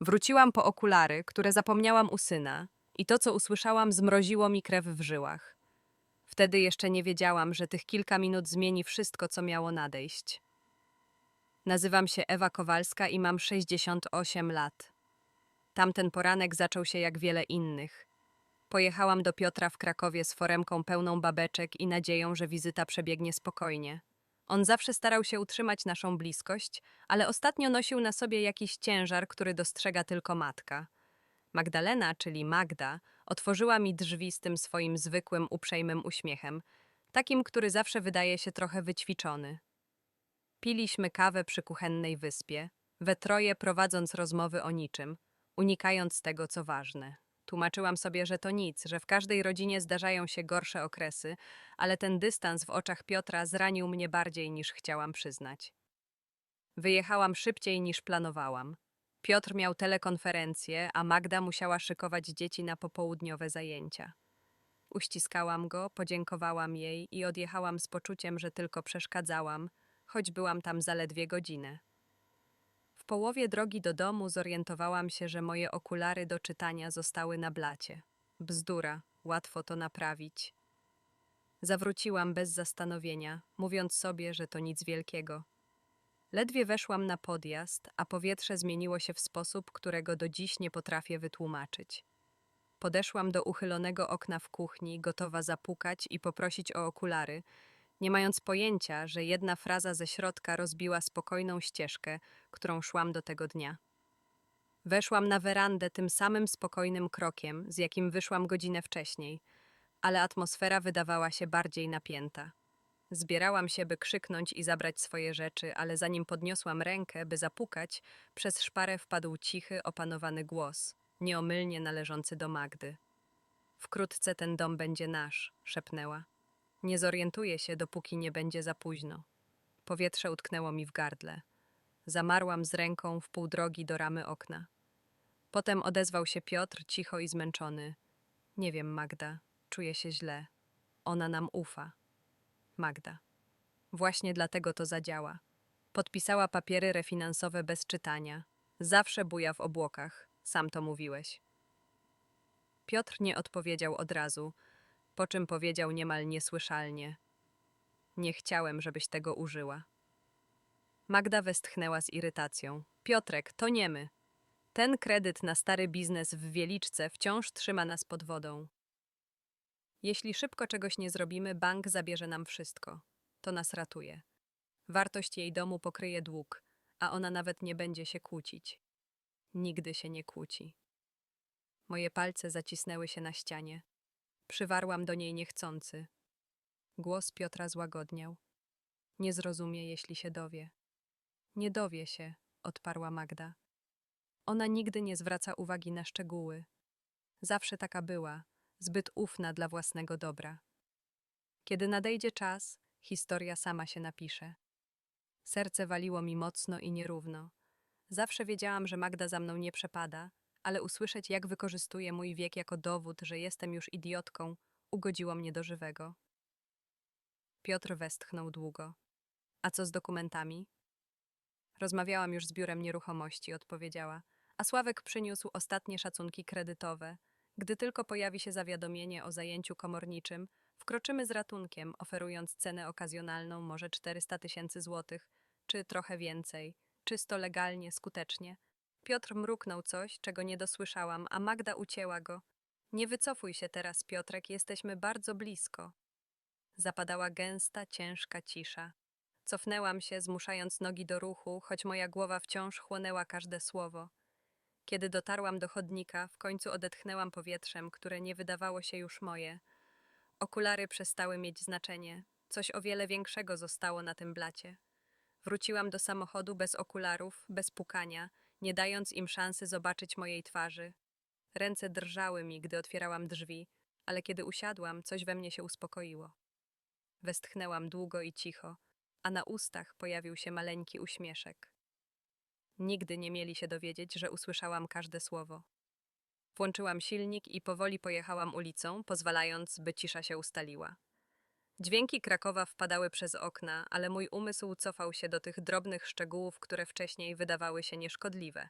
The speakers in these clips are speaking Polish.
Wróciłam po okulary, które zapomniałam u syna, i to, co usłyszałam, zmroziło mi krew w żyłach. Wtedy jeszcze nie wiedziałam, że tych kilka minut zmieni wszystko, co miało nadejść. Nazywam się Ewa Kowalska i mam 68 lat. Tamten poranek zaczął się jak wiele innych. Pojechałam do Piotra w Krakowie z foremką pełną babeczek i nadzieją, że wizyta przebiegnie spokojnie. On zawsze starał się utrzymać naszą bliskość, ale ostatnio nosił na sobie jakiś ciężar, który dostrzega tylko matka. Magdalena, czyli Magda, otworzyła mi drzwi z tym swoim zwykłym, uprzejmym uśmiechem, takim, który zawsze wydaje się trochę wyćwiczony. Piliśmy kawę przy kuchennej wyspie, we troje prowadząc rozmowy o niczym, unikając tego, co ważne. Tłumaczyłam sobie, że to nic, że w każdej rodzinie zdarzają się gorsze okresy, ale ten dystans w oczach Piotra zranił mnie bardziej niż chciałam przyznać. Wyjechałam szybciej niż planowałam. Piotr miał telekonferencję, a Magda musiała szykować dzieci na popołudniowe zajęcia. Uściskałam go, podziękowałam jej i odjechałam z poczuciem, że tylko przeszkadzałam, choć byłam tam zaledwie godzinę. Połowie drogi do domu zorientowałam się, że moje okulary do czytania zostały na blacie. Bzdura, łatwo to naprawić. Zawróciłam bez zastanowienia, mówiąc sobie, że to nic wielkiego. Ledwie weszłam na podjazd, a powietrze zmieniło się w sposób, którego do dziś nie potrafię wytłumaczyć. Podeszłam do uchylonego okna w kuchni, gotowa zapukać i poprosić o okulary, nie mając pojęcia, że jedna fraza ze środka rozbiła spokojną ścieżkę, którą szłam do tego dnia. Weszłam na werandę tym samym spokojnym krokiem, z jakim wyszłam godzinę wcześniej, ale atmosfera wydawała się bardziej napięta. Zbierałam się, by krzyknąć i zabrać swoje rzeczy, ale zanim podniosłam rękę, by zapukać, przez szparę wpadł cichy, opanowany głos, nieomylnie należący do Magdy. Wkrótce ten dom będzie nasz, szepnęła. Nie zorientuję się, dopóki nie będzie za późno. Powietrze utknęło mi w gardle. Zamarłam z ręką w pół drogi do ramy okna. Potem odezwał się Piotr, cicho i zmęczony. Nie wiem, Magda, czuję się źle. Ona nam ufa. Magda. Właśnie dlatego to zadziała. Podpisała papiery refinansowe bez czytania. Zawsze buja w obłokach, sam to mówiłeś. Piotr nie odpowiedział od razu, po czym powiedział niemal niesłyszalnie: Nie chciałem, żebyś tego użyła. Magda westchnęła z irytacją. Piotrek, to nie my. Ten kredyt na stary biznes w Wieliczce wciąż trzyma nas pod wodą. Jeśli szybko czegoś nie zrobimy, bank zabierze nam wszystko. To nas ratuje. Wartość jej domu pokryje dług, a ona nawet nie będzie się kłócić. Nigdy się nie kłóci. Moje palce zacisnęły się na ścianie. Przywarłam do niej niechcący. Głos Piotra złagodniał. Nie zrozumie, jeśli się dowie. Nie dowie się, odparła Magda. Ona nigdy nie zwraca uwagi na szczegóły. Zawsze taka była, zbyt ufna dla własnego dobra. Kiedy nadejdzie czas, historia sama się napisze. Serce waliło mi mocno i nierówno. Zawsze wiedziałam, że Magda za mną nie przepada, ale usłyszeć, jak wykorzystuje mój wiek jako dowód, że jestem już idiotką, ugodziło mnie do żywego. Piotr westchnął długo. A co z dokumentami? Rozmawiałam już z biurem nieruchomości, odpowiedziała. A Sławek przyniósł ostatnie szacunki kredytowe. Gdy tylko pojawi się zawiadomienie o zajęciu komorniczym, wkroczymy z ratunkiem, oferując cenę okazjonalną może 400 tysięcy złotych, czy trochę więcej, czysto legalnie, skutecznie. Piotr mruknął coś, czego nie dosłyszałam, a Magda ucięła go. Nie wycofuj się teraz, Piotrek, jesteśmy bardzo blisko. Zapadała gęsta, ciężka cisza. Cofnęłam się, zmuszając nogi do ruchu, choć moja głowa wciąż chłonęła każde słowo. Kiedy dotarłam do chodnika, w końcu odetchnęłam powietrzem, które nie wydawało się już moje. Okulary przestały mieć znaczenie. Coś o wiele większego zostało na tym blacie. Wróciłam do samochodu bez okularów, bez pukania, nie dając im szansy zobaczyć mojej twarzy. Ręce drżały mi, gdy otwierałam drzwi, ale kiedy usiadłam, coś we mnie się uspokoiło. Westchnęłam długo i cicho, a na ustach pojawił się maleńki uśmieszek. Nigdy nie mieli się dowiedzieć, że usłyszałam każde słowo. Włączyłam silnik i powoli pojechałam ulicą, pozwalając, by cisza się ustaliła. Dźwięki Krakowa wpadały przez okna, ale mój umysł cofał się do tych drobnych szczegółów, które wcześniej wydawały się nieszkodliwe.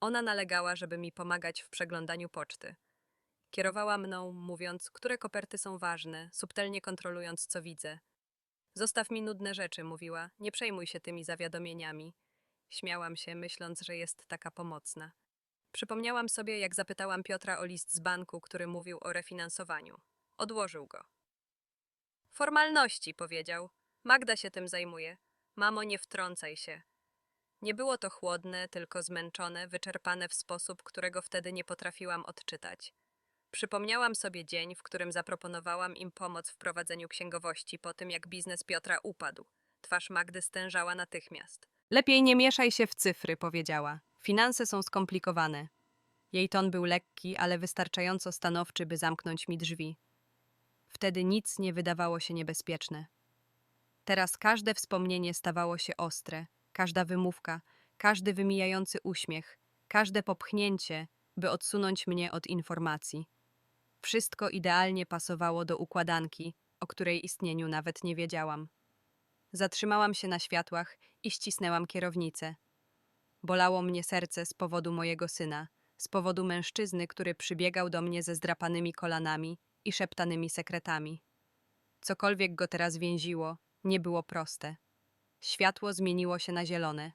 Ona nalegała, żeby mi pomagać w przeglądaniu poczty. Kierowała mną, mówiąc, które koperty są ważne, subtelnie kontrolując, co widzę. Zostaw mi nudne rzeczy, mówiła, nie przejmuj się tymi zawiadomieniami. Śmiałam się, myśląc, że jest taka pomocna. Przypomniałam sobie, jak zapytałam Piotra o list z banku, który mówił o refinansowaniu. Odłożył go. Formalności, powiedział. Magda się tym zajmuje. Mamo, nie wtrącaj się. Nie było to chłodne, tylko zmęczone, wyczerpane w sposób, którego wtedy nie potrafiłam odczytać. Przypomniałam sobie dzień, w którym zaproponowałam im pomoc w prowadzeniu księgowości po tym, jak biznes Piotra upadł. Twarz Magdy stężała natychmiast. Lepiej nie mieszaj się w cyfry, powiedziała. Finanse są skomplikowane. Jej ton był lekki, ale wystarczająco stanowczy, by zamknąć mi drzwi. Wtedy nic nie wydawało się niebezpieczne. Teraz każde wspomnienie stawało się ostre, każda wymówka, każdy wymijający uśmiech, każde popchnięcie, by odsunąć mnie od informacji. Wszystko idealnie pasowało do układanki, o której istnieniu nawet nie wiedziałam. Zatrzymałam się na światłach i ścisnęłam kierownicę. Bolało mnie serce z powodu mojego syna, z powodu mężczyzny, który przybiegał do mnie ze zdrapanymi kolanami i szeptanymi sekretami. Cokolwiek go teraz więziło, nie było proste. Światło zmieniło się na zielone.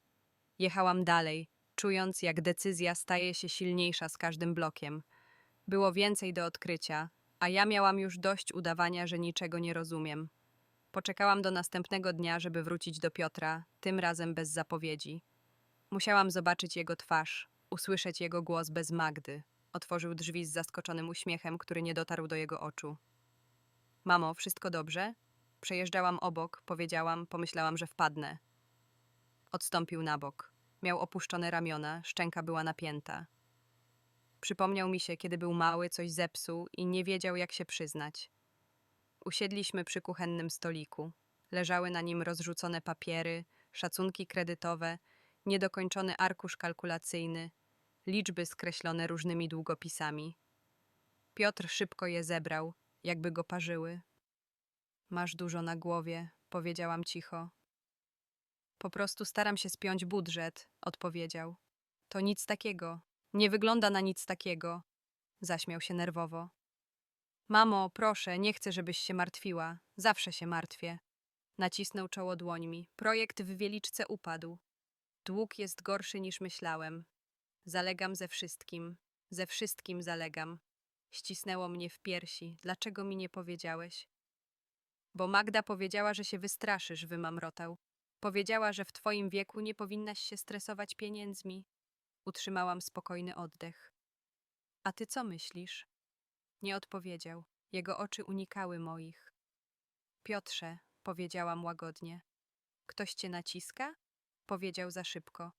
Jechałam dalej, czując, jak decyzja staje się silniejsza z każdym blokiem. Było więcej do odkrycia, a ja miałam już dość udawania, że niczego nie rozumiem. Poczekałam do następnego dnia, żeby wrócić do Piotra, tym razem bez zapowiedzi. Musiałam zobaczyć jego twarz, usłyszeć jego głos bez Magdy. Otworzył drzwi z zaskoczonym uśmiechem, który nie dotarł do jego oczu. Mamo, wszystko dobrze? Przejeżdżałam obok, powiedziałam, pomyślałam, że wpadnę. Odstąpił na bok. Miał opuszczone ramiona, szczęka była napięta. Przypomniał mi się, kiedy był mały, coś zepsuł i nie wiedział, jak się przyznać. Usiedliśmy przy kuchennym stoliku. Leżały na nim rozrzucone papiery, szacunki kredytowe, niedokończony arkusz kalkulacyjny, liczby skreślone różnymi długopisami. Piotr szybko je zebrał, jakby go parzyły. Masz dużo na głowie, powiedziałam cicho. Po prostu staram się spiąć budżet, odpowiedział. To nic takiego. Nie wygląda na nic takiego. Zaśmiał się nerwowo. Mamo, proszę, nie chcę, żebyś się martwiła. Zawsze się martwię. Nacisnął czoło dłońmi. Projekt w Wieliczce upadł. Dług jest gorszy niż myślałem. Zalegam ze wszystkim. Ze wszystkim zalegam. Ścisnęło mnie w piersi. Dlaczego mi nie powiedziałeś? Bo Magda powiedziała, że się wystraszysz, wymamrotał. Powiedziała, że w twoim wieku nie powinnaś się stresować pieniędzmi. Utrzymałam spokojny oddech. A ty co myślisz? Nie odpowiedział. Jego oczy unikały moich. Piotrze, powiedziałam łagodnie. Ktoś cię naciska? Powiedział za szybko.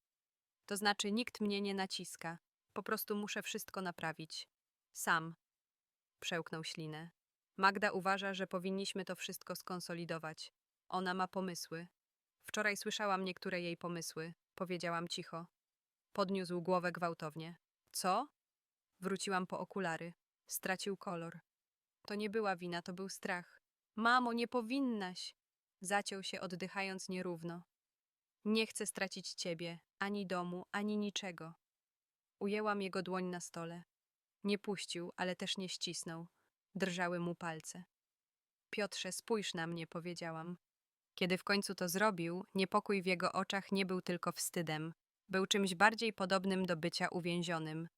To znaczy, nikt mnie nie naciska. Po prostu muszę wszystko naprawić. Sam. Przełknął ślinę. Magda uważa, że powinniśmy to wszystko skonsolidować. Ona ma pomysły. Wczoraj słyszałam niektóre jej pomysły. Powiedziałam cicho. Podniósł głowę gwałtownie. Co? Wróciłam po okulary. Stracił kolor. To nie była wina, to był strach. Mamo, nie powinnaś! Zaciął się, oddychając nierówno. Nie chcę stracić ciebie, ani domu, ani niczego. Ujęłam jego dłoń na stole. Nie puścił, ale też nie ścisnął. Drżały mu palce. Piotrze, spójrz na mnie, powiedziałam. Kiedy w końcu to zrobił, niepokój w jego oczach nie był tylko wstydem. Był czymś bardziej podobnym do bycia uwięzionym.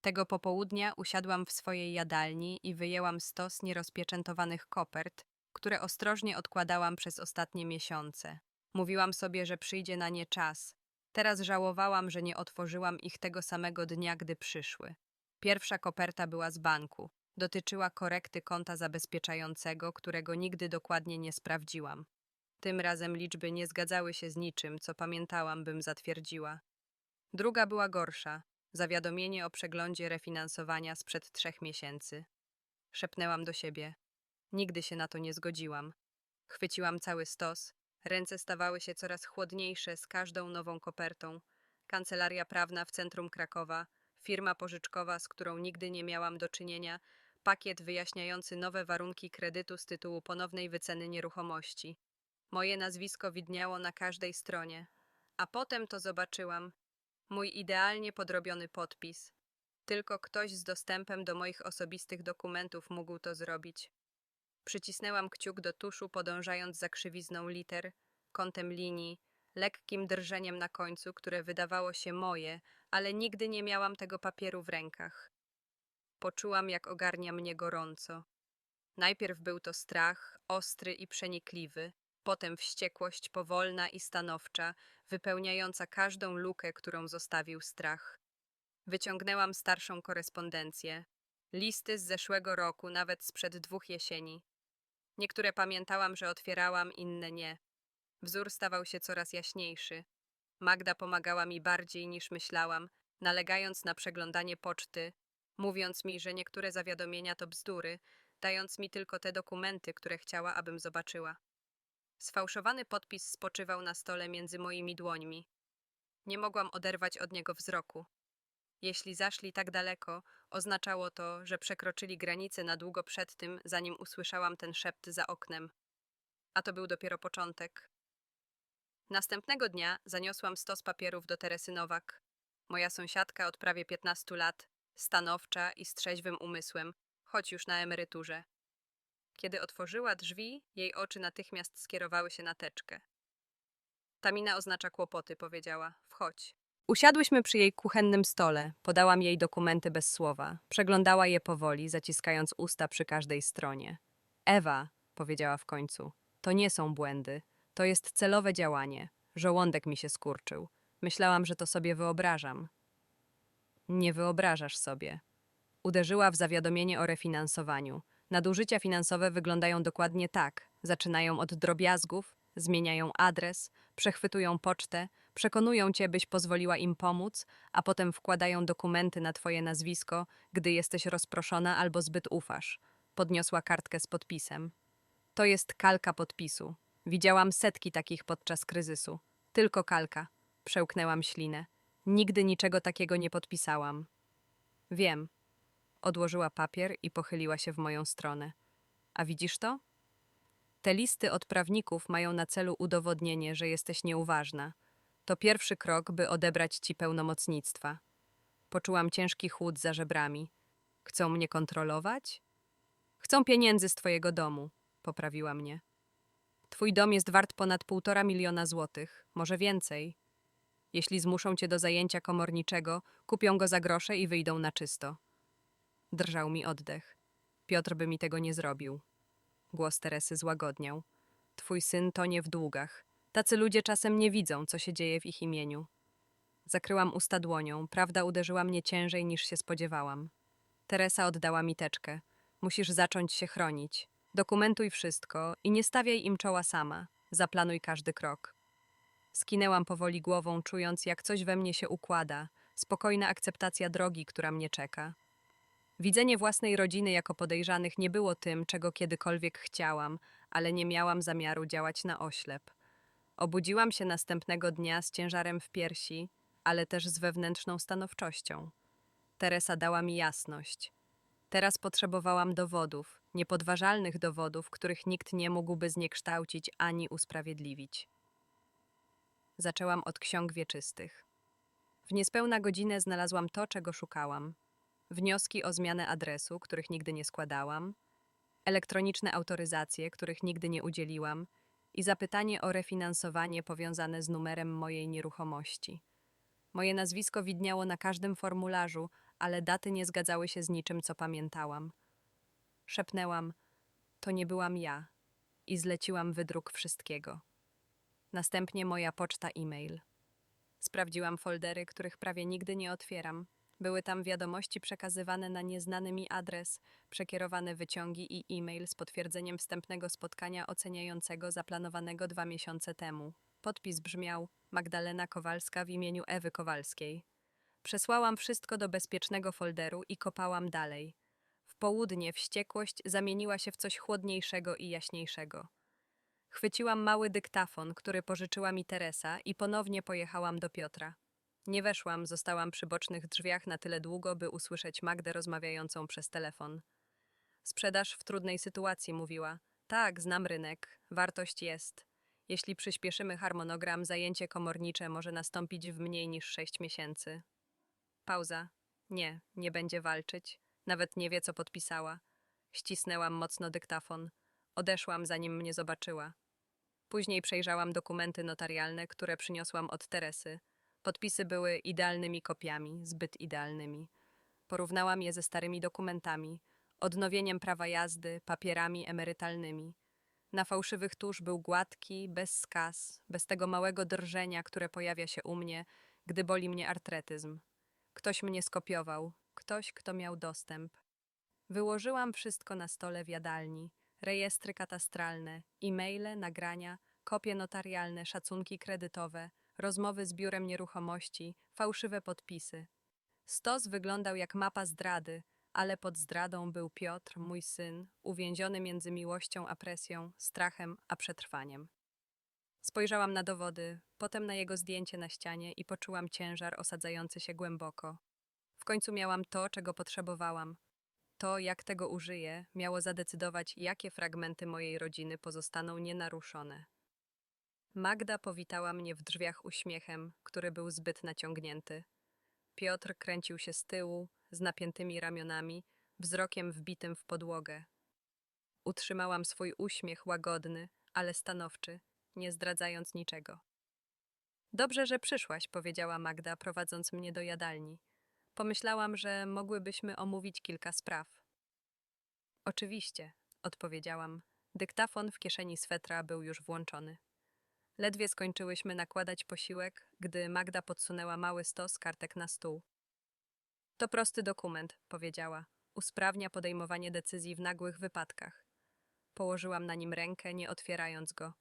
Tego popołudnia usiadłam w swojej jadalni i wyjęłam stos nierozpieczętowanych kopert, które ostrożnie odkładałam przez ostatnie miesiące. Mówiłam sobie, że przyjdzie na nie czas. Teraz żałowałam, że nie otworzyłam ich tego samego dnia, gdy przyszły. Pierwsza koperta była z banku. Dotyczyła korekty konta zabezpieczającego, którego nigdy dokładnie nie sprawdziłam. Tym razem liczby nie zgadzały się z niczym, co pamiętałam, bym zatwierdziła. Druga była gorsza. Zawiadomienie o przeglądzie refinansowania sprzed trzech miesięcy. Szepnęłam do siebie. Nigdy się na to nie zgodziłam. Chwyciłam cały stos. Ręce stawały się coraz chłodniejsze z każdą nową kopertą. Kancelaria prawna w centrum Krakowa, firma pożyczkowa, z którą nigdy nie miałam do czynienia, pakiet wyjaśniający nowe warunki kredytu z tytułu ponownej wyceny nieruchomości. Moje nazwisko widniało na każdej stronie. A potem to zobaczyłam. Mój idealnie podrobiony podpis. Tylko ktoś z dostępem do moich osobistych dokumentów mógł to zrobić. Przycisnęłam kciuk do tuszu, podążając za krzywizną liter, kątem linii, lekkim drżeniem na końcu, które wydawało się moje, ale nigdy nie miałam tego papieru w rękach. Poczułam, jak ogarnia mnie gorąco. Najpierw był to strach, ostry i przenikliwy, potem wściekłość powolna i stanowcza, wypełniająca każdą lukę, którą zostawił strach. Wyciągnęłam starszą korespondencję, listy z zeszłego roku, nawet sprzed dwóch jesieni. Niektóre pamiętałam, że otwierałam, inne nie. Wzór stawał się coraz jaśniejszy. Magda pomagała mi bardziej niż myślałam, nalegając na przeglądanie poczty, mówiąc mi, że niektóre zawiadomienia to bzdury, dając mi tylko te dokumenty, które chciała, abym zobaczyła. Sfałszowany podpis spoczywał na stole między moimi dłońmi. Nie mogłam oderwać od niego wzroku. Jeśli zaszli tak daleko, oznaczało to, że przekroczyli granicę na długo przed tym, zanim usłyszałam ten szept za oknem. A to był dopiero początek. Następnego dnia zaniosłam stos papierów do Teresy Nowak. Moja sąsiadka od prawie 15 lat, stanowcza i z trzeźwym umysłem, choć już na emeryturze. Kiedy otworzyła drzwi, jej oczy natychmiast skierowały się na teczkę. Ta mina oznacza kłopoty, powiedziała. Wchodź. Usiadłyśmy przy jej kuchennym stole. Podałam jej dokumenty bez słowa. Przeglądała je powoli, zaciskając usta przy każdej stronie. Ewa, powiedziała w końcu, to nie są błędy. To jest celowe działanie. Żołądek mi się skurczył. Myślałam, że to sobie wyobrażam. Nie wyobrażasz sobie. Uderzyła w zawiadomienie o refinansowaniu. Nadużycia finansowe wyglądają dokładnie tak. Zaczynają od drobiazgów, zmieniają adres, przechwytują pocztę, przekonują cię, byś pozwoliła im pomóc, a potem wkładają dokumenty na twoje nazwisko, gdy jesteś rozproszona albo zbyt ufasz. Podniosła kartkę z podpisem. To jest kalka podpisu. Widziałam setki takich podczas kryzysu. Tylko kalka. Przełknęłam ślinę. Nigdy niczego takiego nie podpisałam. Wiem. Odłożyła papier i pochyliła się w moją stronę. A widzisz to? Te listy od prawników mają na celu udowodnienie, że jesteś nieuważna. To pierwszy krok, by odebrać ci pełnomocnictwa. Poczułam ciężki chłód za żebrami. Chcą mnie kontrolować? Chcą pieniędzy z twojego domu, poprawiła mnie. Twój dom jest wart ponad półtora miliona złotych, może więcej. Jeśli zmuszą cię do zajęcia komorniczego, kupią go za grosze i wyjdą na czysto. Drżał mi oddech. Piotr by mi tego nie zrobił. Głos Teresy złagodniał. Twój syn tonie w długach. Tacy ludzie czasem nie widzą, co się dzieje w ich imieniu. Zakryłam usta dłonią. Prawda uderzyła mnie ciężej niż się spodziewałam. Teresa oddała mi teczkę. Musisz zacząć się chronić. Dokumentuj wszystko i nie stawiaj im czoła sama. Zaplanuj każdy krok. Skinęłam powoli głową, czując, jak coś we mnie się układa. Spokojna akceptacja drogi, która mnie czeka. Widzenie własnej rodziny jako podejrzanych nie było tym, czego kiedykolwiek chciałam, ale nie miałam zamiaru działać na oślep. Obudziłam się następnego dnia z ciężarem w piersi, ale też z wewnętrzną stanowczością. Teresa dała mi jasność. Teraz potrzebowałam dowodów, niepodważalnych dowodów, których nikt nie mógłby zniekształcić ani usprawiedliwić. Zaczęłam od ksiąg wieczystych. W niespełna godzinę znalazłam to, czego szukałam. Wnioski o zmianę adresu, których nigdy nie składałam, elektroniczne autoryzacje, których nigdy nie udzieliłam i zapytanie o refinansowanie powiązane z numerem mojej nieruchomości. Moje nazwisko widniało na każdym formularzu, ale daty nie zgadzały się z niczym, co pamiętałam. Szepnęłam, to nie byłam ja i zleciłam wydruk wszystkiego. Następnie moja poczta e-mail. Sprawdziłam foldery, których prawie nigdy nie otwieram. Były tam wiadomości przekazywane na nieznany mi adres, przekierowane wyciągi i e-mail z potwierdzeniem wstępnego spotkania oceniającego zaplanowanego dwa miesiące temu. Podpis brzmiał Magdalena Kowalska w imieniu Ewy Kowalskiej. Przesłałam wszystko do bezpiecznego folderu i kopałam dalej. W południe wściekłość zamieniła się w coś chłodniejszego i jaśniejszego. Chwyciłam mały dyktafon, który pożyczyła mi Teresa i ponownie pojechałam do Piotra. Nie weszłam, zostałam przy bocznych drzwiach na tyle długo, by usłyszeć Magdę rozmawiającą przez telefon. Sprzedaż w trudnej sytuacji, mówiła. Tak, znam rynek, wartość jest. Jeśli przyspieszymy harmonogram, zajęcie komornicze może nastąpić w mniej niż sześć miesięcy. Pauza. Nie, nie będzie walczyć. Nawet nie wie, co podpisała. Ścisnęłam mocno dyktafon. Odeszłam, zanim mnie zobaczyła. Później przejrzałam dokumenty notarialne, które przyniosłam od Teresy. Podpisy były idealnymi kopiami, zbyt idealnymi. Porównałam je ze starymi dokumentami, odnowieniem prawa jazdy, papierami emerytalnymi. Na fałszywych tusz był gładki, bez skaz, bez tego małego drżenia, które pojawia się u mnie, gdy boli mnie artretyzm. Ktoś mnie skopiował, ktoś, kto miał dostęp. Wyłożyłam wszystko na stole w jadalni. Rejestry katastralne, e-maile, nagrania, kopie notarialne, szacunki kredytowe, rozmowy z biurem nieruchomości, fałszywe podpisy. Stos wyglądał jak mapa zdrady, ale pod zdradą był Piotr, mój syn, uwięziony między miłością a presją, strachem a przetrwaniem. Spojrzałam na dowody, potem na jego zdjęcie na ścianie i poczułam ciężar osadzający się głęboko. W końcu miałam to, czego potrzebowałam. To, jak tego użyję, miało zadecydować, jakie fragmenty mojej rodziny pozostaną nienaruszone. Magda powitała mnie w drzwiach uśmiechem, który był zbyt naciągnięty. Piotr kręcił się z tyłu, z napiętymi ramionami, wzrokiem wbitym w podłogę. Utrzymałam swój uśmiech łagodny, ale stanowczy, nie zdradzając niczego. Dobrze, że przyszłaś, powiedziała Magda, prowadząc mnie do jadalni. Pomyślałam, że mogłybyśmy omówić kilka spraw. Oczywiście, odpowiedziałam. Dyktafon w kieszeni swetra był już włączony. Ledwie skończyłyśmy nakładać posiłek, gdy Magda podsunęła mały stos kartek na stół. To prosty dokument, powiedziała. Usprawnia podejmowanie decyzji w nagłych wypadkach. Położyłam na nim rękę, nie otwierając go.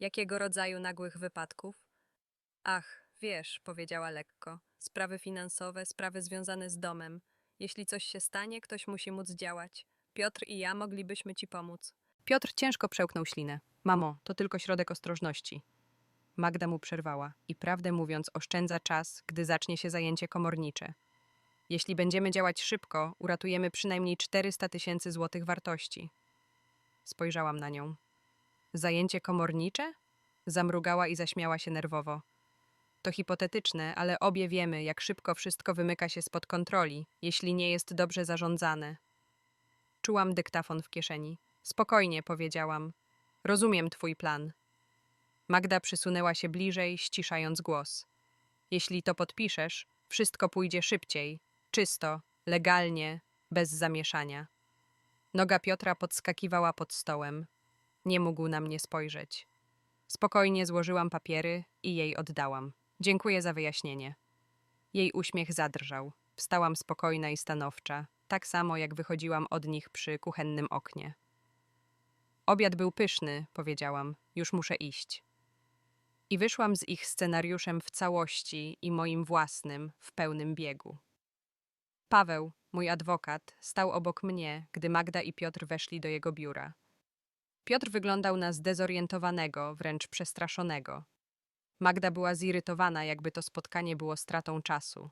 Jakiego rodzaju nagłych wypadków? Ach, wiesz, powiedziała lekko. Sprawy finansowe, sprawy związane z domem. Jeśli coś się stanie, ktoś musi móc działać. Piotr i ja moglibyśmy ci pomóc. Piotr ciężko przełknął ślinę. Mamo, to tylko środek ostrożności. Magda mu przerwała i prawdę mówiąc oszczędza czas, gdy zacznie się zajęcie komornicze. Jeśli będziemy działać szybko, uratujemy przynajmniej 400 tysięcy złotych wartości. Spojrzałam na nią. Zajęcie komornicze? Zamrugała i zaśmiała się nerwowo. To hipotetyczne, ale obie wiemy, jak szybko wszystko wymyka się spod kontroli, jeśli nie jest dobrze zarządzane. Czułam dyktafon w kieszeni. Spokojnie, powiedziałam. Rozumiem twój plan. Magda przysunęła się bliżej, ściszając głos. Jeśli to podpiszesz, wszystko pójdzie szybciej, czysto, legalnie, bez zamieszania. Noga Piotra podskakiwała pod stołem. Nie mógł na mnie spojrzeć. Spokojnie złożyłam papiery i jej oddałam. Dziękuję za wyjaśnienie. Jej uśmiech zadrżał. Wstałam spokojna i stanowcza, tak samo jak wychodziłam od nich przy kuchennym oknie. Obiad był pyszny, powiedziałam. Już muszę iść. I wyszłam z ich scenariuszem w całości i moim własnym w pełnym biegu. Paweł, mój adwokat, stał obok mnie, gdy Magda i Piotr weszli do jego biura. Piotr wyglądał na zdezorientowanego, wręcz przestraszonego. Magda była zirytowana, jakby to spotkanie było stratą czasu.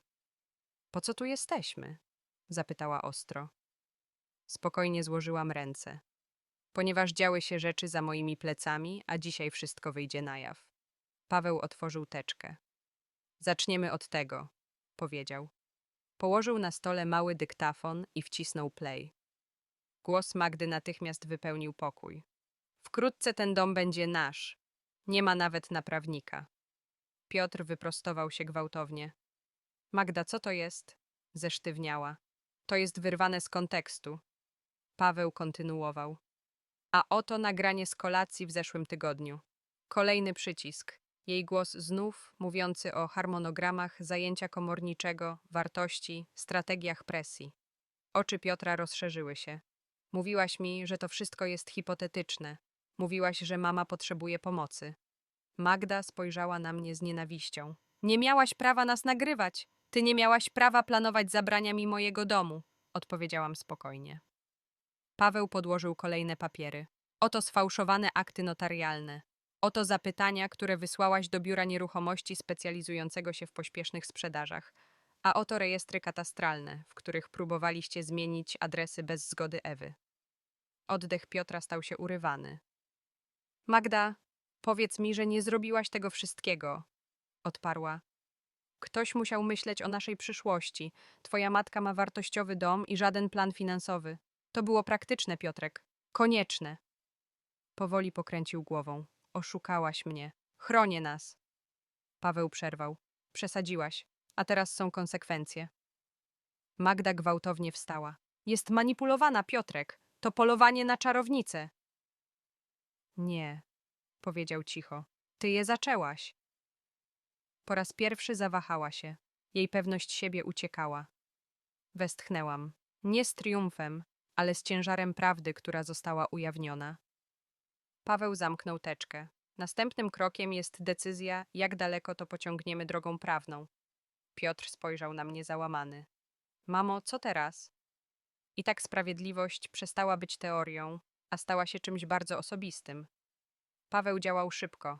Po co tu jesteśmy? zapytała ostro. Spokojnie złożyłam ręce. Ponieważ działy się rzeczy za moimi plecami, a dzisiaj wszystko wyjdzie na jaw. Paweł otworzył teczkę. Zaczniemy od tego, powiedział. Położył na stole mały dyktafon i wcisnął play. Głos Magdy natychmiast wypełnił pokój. Wkrótce ten dom będzie nasz. Nie ma nawet naprawnika. Piotr wyprostował się gwałtownie. Magda, co to jest? Zesztywniała. To jest wyrwane z kontekstu. Paweł kontynuował. A oto nagranie z kolacji w zeszłym tygodniu. Kolejny przycisk. Jej głos znów mówiący o harmonogramach zajęcia komorniczego, wartości, strategiach presji. Oczy Piotra rozszerzyły się. Mówiłaś mi, że to wszystko jest hipotetyczne. Mówiłaś, że mama potrzebuje pomocy. Magda spojrzała na mnie z nienawiścią. Nie miałaś prawa nas nagrywać. Ty nie miałaś prawa planować zabrania mi mojego domu, odpowiedziałam spokojnie. Paweł podłożył kolejne papiery. Oto sfałszowane akty notarialne. Oto zapytania, które wysłałaś do biura nieruchomości specjalizującego się w pośpiesznych sprzedażach. A oto rejestry katastralne, w których próbowaliście zmienić adresy bez zgody Ewy. Oddech Piotra stał się urywany. Magda, Powiedz mi, że nie zrobiłaś tego wszystkiego, odparła. Ktoś musiał myśleć o naszej przyszłości. Twoja matka ma wartościowy dom i żaden plan finansowy. To było praktyczne, Piotrek. Konieczne. Powoli pokręcił głową. Oszukałaś mnie. Chronię nas. Paweł przerwał. Przesadziłaś, a teraz są konsekwencje. Magda gwałtownie wstała. Jest manipulowana, Piotrek. To polowanie na czarownicę. Nie, powiedział cicho. Ty je zaczęłaś. Po raz pierwszy zawahała się. Jej pewność siebie uciekała. Westchnęłam. Nie z triumfem, ale z ciężarem prawdy, która została ujawniona. Paweł zamknął teczkę. Następnym krokiem jest decyzja, jak daleko to pociągniemy drogą prawną. Piotr spojrzał na mnie załamany. Mamo, co teraz? I tak sprawiedliwość przestała być teorią, a stała się czymś bardzo osobistym. Paweł działał szybko.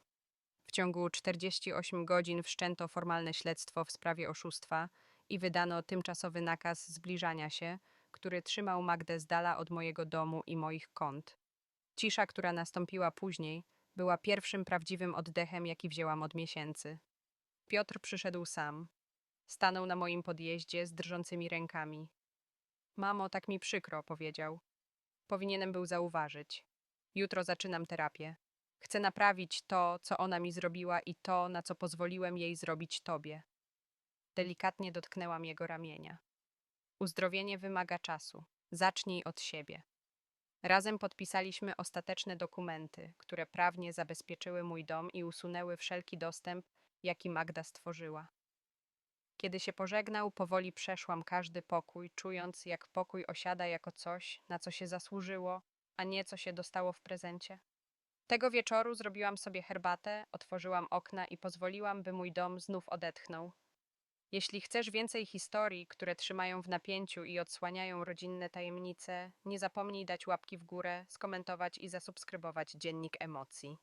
W ciągu 48 godzin wszczęto formalne śledztwo w sprawie oszustwa i wydano tymczasowy nakaz zbliżania się, który trzymał Magdę z dala od mojego domu i moich kont. Cisza, która nastąpiła później, była pierwszym prawdziwym oddechem, jaki wzięłam od miesięcy. Piotr przyszedł sam. Stanął na moim podjeździe z drżącymi rękami. Mamo, tak mi przykro, powiedział. Powinienem był zauważyć. Jutro zaczynam terapię. Chcę naprawić to, co ona mi zrobiła i to, na co pozwoliłem jej zrobić tobie. Delikatnie dotknęłam jego ramienia. Uzdrowienie wymaga czasu. Zacznij od siebie. Razem podpisaliśmy ostateczne dokumenty, które prawnie zabezpieczyły mój dom i usunęły wszelki dostęp, jaki Magda stworzyła. Kiedy się pożegnał, powoli przeszłam każdy pokój, czując, jak pokój osiada jako coś, na co się zasłużyło, a nie co się dostało w prezencie. Tego wieczoru zrobiłam sobie herbatę, otworzyłam okna i pozwoliłam, by mój dom znów odetchnął. Jeśli chcesz więcej historii, które trzymają w napięciu i odsłaniają rodzinne tajemnice, nie zapomnij dać łapki w górę, skomentować i zasubskrybować Dziennik Emocji.